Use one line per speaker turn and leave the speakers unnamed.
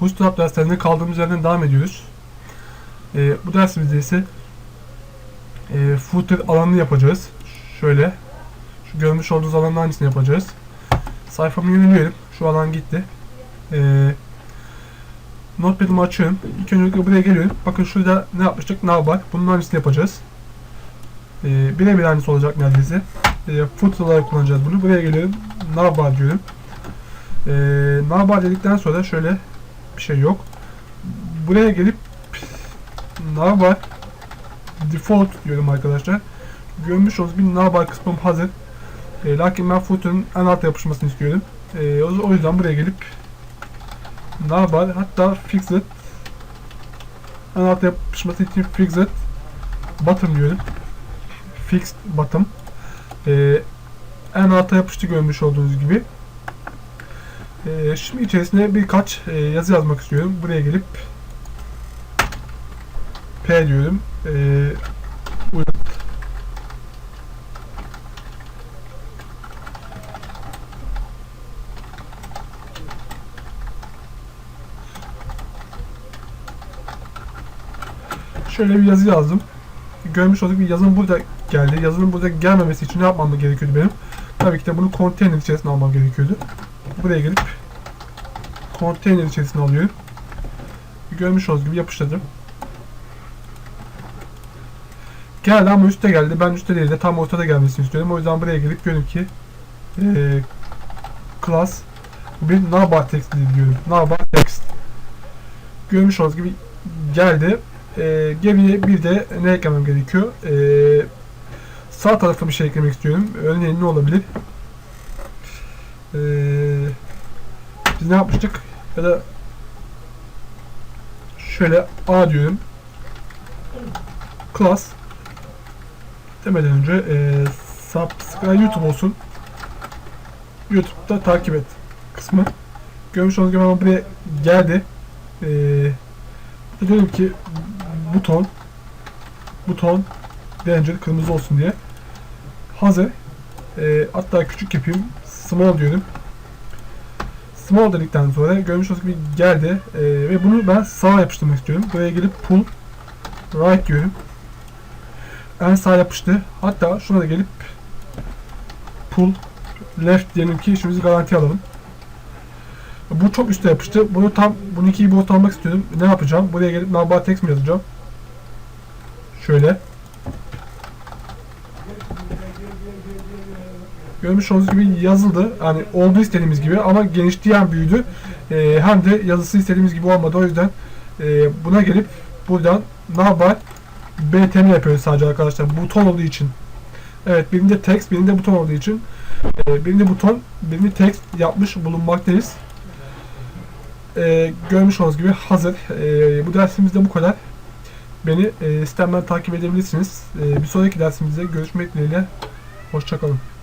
Bootstrap derslerinde kaldığımız yerden devam ediyoruz. Ee, bu dersimizde ise e, footer alanını yapacağız. Şöyle. Şu görmüş olduğunuz alanın aynısını yapacağız. Sayfamı yenileyelim. Şu alan gitti. Ee, Notepad'ımı açıyorum. İlk öncelikle buraya geliyorum. Bakın şurada ne yapmıştık? Navbar. Bunun aynısını yapacağız. Ee, birebir aynısı olacak neredeyse. Ee, footer olarak kullanacağız bunu. Buraya geliyorum. Navbar diyorum. Ee, navbar dedikten sonra şöyle bir şey yok. Buraya gelip navbar default diyorum arkadaşlar. Görmüş olduğunuz bir navbar kısmım hazır. E, lakin ben footer'ın en alta yapışmasını istiyorum. E, o yüzden buraya gelip navbar hatta fixed en alta yapışması için fixed bottom diyorum. Fixed bottom. E, en alta yapıştı görmüş olduğunuz gibi. E, şimdi içerisine birkaç e, yazı yazmak istiyorum. Buraya gelip P diyorum. E. Şöyle bir yazı yazdım. Görmüş olduk bir yazım burada geldi. Yazının burada gelmemesi için ne yapmam gerekiyordu benim? Tabii ki de bunu konteyner içerisine almam gerekiyordu. Buraya gelip konteyner içerisine alıyorum. Görmüş olduğunuz gibi yapıştırdım. Geldi ama üstte geldi. Ben üstte değil de tam ortada gelmesini istiyorum. O yüzden buraya gelip diyorum ki eee class bir navbar text diyorum. Navbar text. Görmüş olduğunuz gibi geldi. Eee geriye bir de ne eklemem gerekiyor? Eee sağ tarafa bir şey eklemek istiyorum. Örneğin ne olabilir? Eee biz ne yapmıştık? Ya da şöyle A diyorum. Class demeden önce e, subscribe YouTube olsun. YouTube'da takip et kısmı. Görmüş olduğunuz gibi ama buraya geldi. E, burada diyorum ki buton buton Danger kırmızı olsun diye. Hazır. E, hatta küçük yapayım. Small diyorum. Small dedikten sonra görmüş olduğunuz gibi geldi. E, ve bunu ben sağa yapıştırmak istiyorum. Buraya gelip pull right diyorum en sağ yapıştı. Hatta şuna da gelip pull left diyelim ki işimizi garanti alalım. Bu çok üstte yapıştı. Bunu tam bunu ikiyi bot almak istiyorum. Ne yapacağım? Buraya gelip navbar text mi yazacağım? Şöyle. Görmüş olduğunuz gibi yazıldı. Yani oldu istediğimiz gibi ama genişleyen büyüdü. Ee, hem de yazısı istediğimiz gibi olmadı. O yüzden e, buna gelip buradan navbar BTM yapıyoruz sadece arkadaşlar. Buton olduğu için. Evet birinde text, birinde buton olduğu için e, birinde buton, birinde text yapmış bulunmaktayız. E, görmüş olduğunuz gibi hazır. E, bu dersimizde bu kadar. Beni e, sistemden takip edebilirsiniz. E, bir sonraki dersimizde görüşmek dileğiyle. Hoşçakalın.